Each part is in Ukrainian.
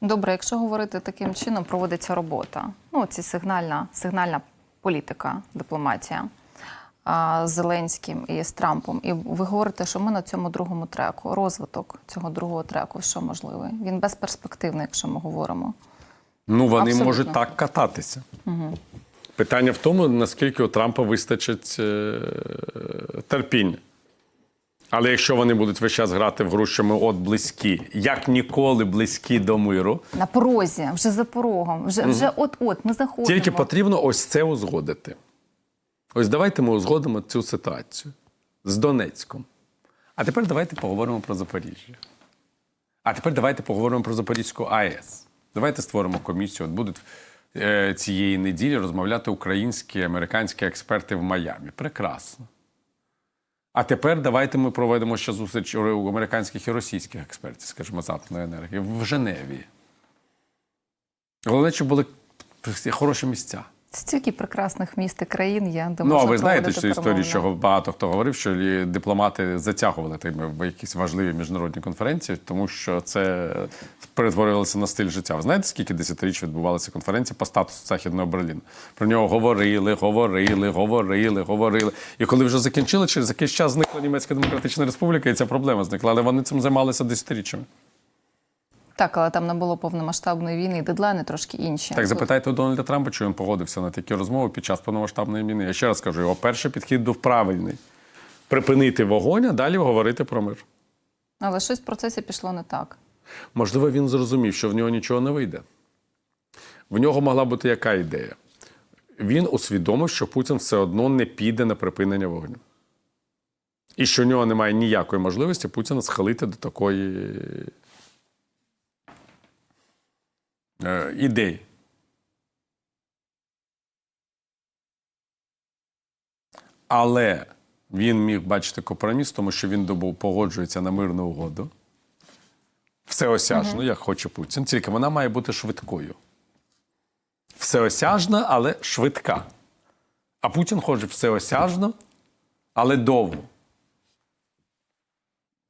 Добре, якщо говорити таким чином, проводиться робота. Ну, ці сигнальна, сигнальна політика, дипломатія а, з Зеленським і з Трампом. І ви говорите, що ми на цьому другому треку. Розвиток цього другого треку, що можливий? Він безперспективний, якщо ми говоримо. Ну, вони Абсолютно. можуть так кататися. Питання в тому, наскільки у Трампа вистачить е, терпіння. Але якщо вони будуть весь час грати в гру, що ми от близькі, як ніколи близькі до миру, На порозі, вже за порогом, вже, вже от-от ми заходимо. тільки потрібно ось це узгодити. Ось давайте ми узгодимо цю ситуацію з Донецьком. А тепер давайте поговоримо про Запоріжжя. А тепер давайте поговоримо про Запорізьку АЕС. Давайте створимо комісію. От будуть е, цієї неділі розмовляти українські і американські експерти в Майамі. Прекрасно. А тепер давайте ми проведемо ще зустріч у американських і російських експертів, скажімо, атомної енергії в Женеві. Головне, щоб були хороші місця. Стільки прекрасних міст і країн є, де Ну, а ви знаєте цю історію, що багато хто говорив, що дипломати затягували тими в якісь важливі міжнародні конференції, тому що це перетворювалося на стиль життя. Ви знаєте, скільки десятиріч відбувалися конференції по статусу Західного Берліну? Про нього говорили, говорили, говорили, говорили. І коли вже закінчили, через якийсь час зникла Німецька Демократична Республіка, і ця проблема зникла. Але вони цим займалися десятиріччями. Так, але там не було повномасштабної війни, і дедлайни трошки інші. Так, запитайте у Дональда Трампа, чи він погодився на такі розмови під час повномасштабної війни. Я ще раз кажу, його перший підхід був правильний. Припинити вогонь, а далі говорити про мир. Але щось в процесі пішло не так. Можливо, він зрозумів, що в нього нічого не вийде. В нього могла бути яка ідея? Він усвідомив, що Путін все одно не піде на припинення вогню. І що в нього немає ніякої можливості Путіна схилити до такої е, ідеї. Але він міг бачити компроміс, тому що він добу- погоджується на мирну угоду. Всеосяжну, як хоче Путін, тільки вона має бути швидкою. Всеосяжна, але швидка. А Путін хоче всеосяжно, але довго.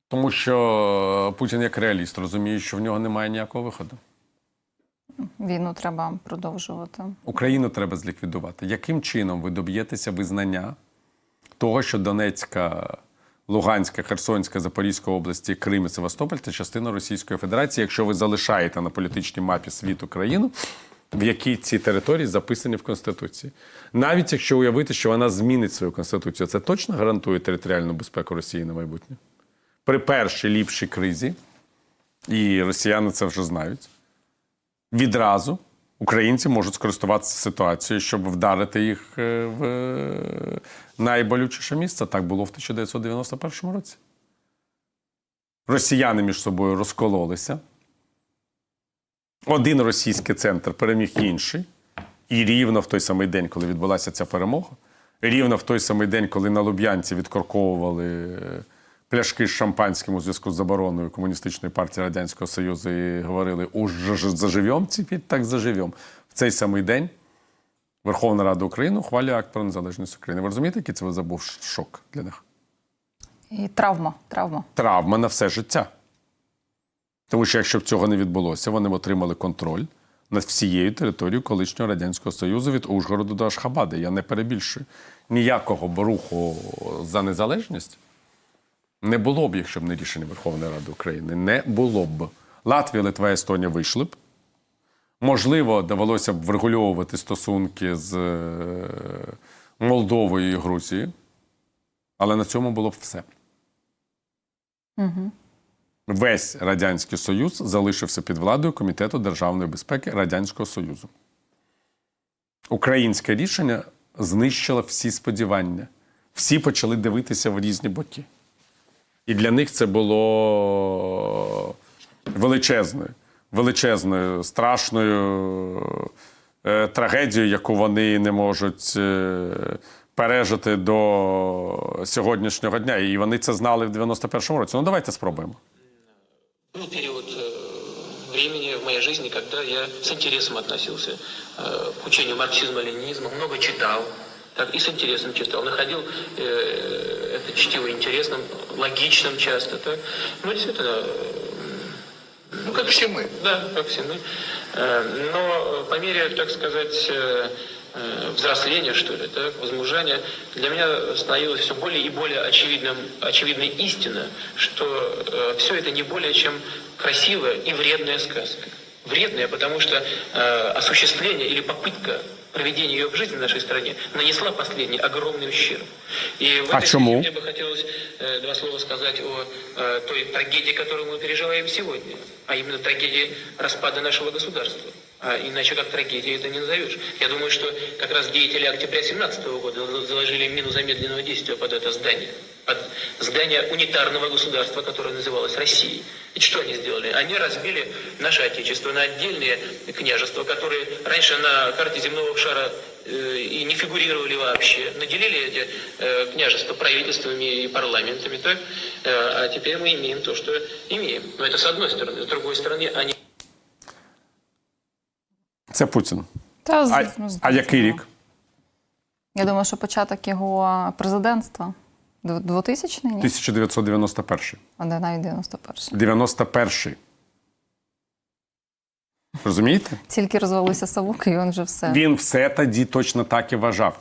Тому що Путін як реаліст розуміє, що в нього немає ніякого виходу. Війну треба продовжувати. Україну треба зліквідувати. Яким чином ви доб'єтеся визнання того, що Донецька, Луганська, Херсонська, Запорізька області, Крим і Севастополь це частина Російської Федерації, якщо ви залишаєте на політичній мапі світу країну, в якій ці території записані в Конституції. Навіть якщо уявити, що вона змінить свою конституцію, це точно гарантує територіальну безпеку Росії на майбутнє. При першій ліпшій кризі, і росіяни це вже знають відразу українці можуть скористуватися ситуацією, щоб вдарити їх е, в е, найболючіше місце. Так було в 1991 році. Росіяни між собою розкололися. Один російський центр переміг інший. І рівно в той самий день, коли відбулася ця перемога, рівно в той самий день, коли на Луб'янці відкорковували е, пляшки з шампанським у зв'язку з забороною комуністичної партії Радянського Союзу і говорили уж заживем тепер, так заживем. В цей самий день Верховна Рада України ухвалює акт про незалежність України. Ви розумієте, який це забув шок для них? І травма, травма. Травма на все життя. Тому що якщо б цього не відбулося, вони б отримали контроль над всією територією колишнього Радянського Союзу від Ужгороду до Ашхабади. Я не перебільшую. Ніякого руху за незалежність не було б, якщо б не рішення Верховної Ради України. Не було б. Латвія, Литва, Естонія вийшли б. Можливо, довелося б врегульовувати стосунки з е, Молдовою і Грузією, але на цьому було б все. Весь Радянський Союз залишився під владою Комітету державної безпеки Радянського Союзу. Українське рішення знищило всі сподівання. Всі почали дивитися в різні боки. І для них це було величезною, величезною, страшною е, трагедією, яку вони не можуть е, пережити до сьогоднішнього дня. І вони це знали в 91-му році. Ну, давайте спробуємо. Был период э, времени в моей жизни, когда я с интересом относился э, к учению марксизма, ленинизма, много читал, так, и с интересом читал, находил э, это чтиво интересным, логичным часто, так. Ну, действительно, Ну, Как все мы. Да, как все мы. Э, Но по мере, так сказать, э, э, взросления, что ли, так, возмужания, для меня становилось все более и более очевидным, очевидной истина, что все это не более чем красивая и вредная сказка. Вредная, потому что осуществление или попытка проведения ее в жизни в нашей стране нанесла последний огромный ущерб. И в А этой чему? мне бы хотелось э, два слова сказать о э, той трагедии, которую мы переживаем сегодня, а именно трагедии распада нашего государства. А иначе как трагедии это не назовешь. Я думаю, что как раз деятели октября 17 года заложили мину замедленного действия под это здание. Под здание унитарного государства, которое называлось Россией. И что они сделали? Они разбили наше Отечество на отдельные княжества, которые раньше на карте земного шара э, и не фигурировали вообще. Наделили эти э, княжества правительствами и парламентами, так? Э, а теперь мы имеем то, что имеем. Но это с одной стороны. С другой стороны, они Це Путін. Та, з- А, ну, з- а який рік? Я думаю, що початок його президентства 2000 ні? 1991. А не навіть 91 91. Розумієте? Тільки розвалився Савук, і він вже все. Він все тоді точно так і вважав.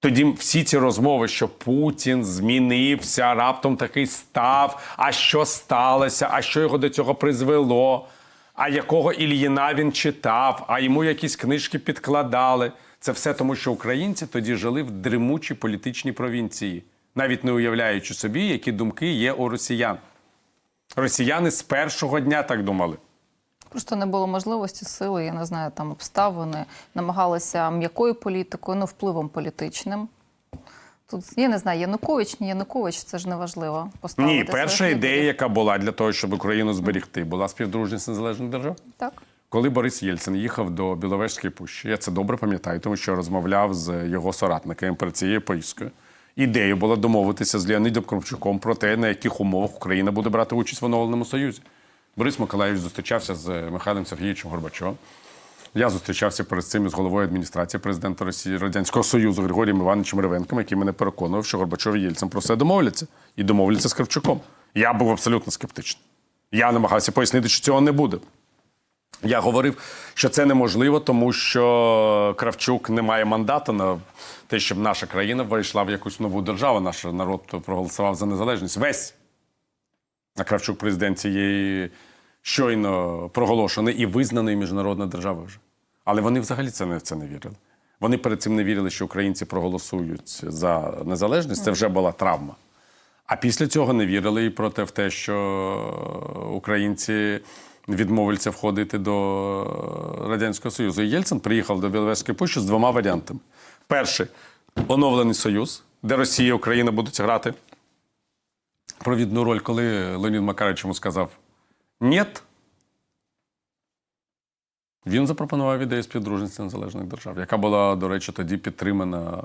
Тоді всі ці розмови, що Путін змінився, раптом такий став, а що сталося, а що його до цього призвело, а якого Ільїна він читав, а йому якісь книжки підкладали. Це все тому, що українці тоді жили в дремучій політичній провінції, навіть не уявляючи собі, які думки є у росіян. Росіяни з першого дня так думали. Просто не було можливості, сили, я не знаю, там обставини. Намагалися м'якою політикою, ну впливом політичним. Тут я не знаю, Янукович, не Янукович, це ж не важливо. Поставити Ні, перша ідея, яка була для того, щоб Україну зберегти, була співдружність незалежних держав. Так. Коли Борис Єльцин їхав до Біловежської пущі, я це добре пам'ятаю, тому що розмовляв з його соратниками перед цією поїздкою. Ідея була домовитися з Леонідом Кравчуком про те, на яких умовах Україна буде брати участь в оновленому союзі. Борис Миколаївич зустрічався з Михайлом Сергійовичем Горбачовим. Я зустрічався перед цим із головою адміністрації президента Росії Радянського Союзу Григорієм Івановичем Ревенком, який мене переконував, що Горбачов і Єльцин про все домовляться і домовляться з Кравчуком. Я був абсолютно скептичний. Я намагався пояснити, що цього не буде. Я говорив, що це неможливо, тому що Кравчук не має мандату на те, щоб наша країна вийшла в якусь нову державу. Наш народ проголосував за незалежність. Весь. А Кравчук президент цієї щойно проголошений і визнаний міжнародна держава вже. Але вони взагалі це не, в це не вірили. Вони перед цим не вірили, що українці проголосують за незалежність. Це вже була травма. А після цього не вірили і проте в те, що українці відмовляться входити до Радянського Союзу. І Єльцин приїхав до Біловежської пущі з двома варіантами: перший оновлений союз, де Росія і Україна будуть грати провідну роль, коли Леонід Макарович йому сказав «Нєт», він запропонував ідею співдружності незалежних держав, яка була, до речі, тоді підтримана е,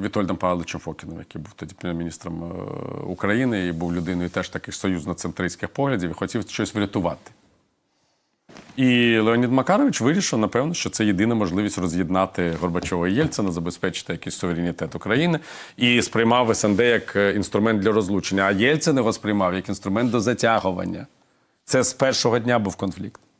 Вітольдом Павловичем Фокіним, який був тоді міністром е, України і був людиною теж таких союзно-центристських поглядів і хотів щось врятувати. І Леонід Макарович вирішив, напевно, що це єдина можливість роз'єднати Горбачова і Єльцина, забезпечити якийсь суверенітет України і сприймав СНД як е, інструмент для розлучення. А Єльцин його сприймав як інструмент до затягування. Це з першого дня був конфлікт.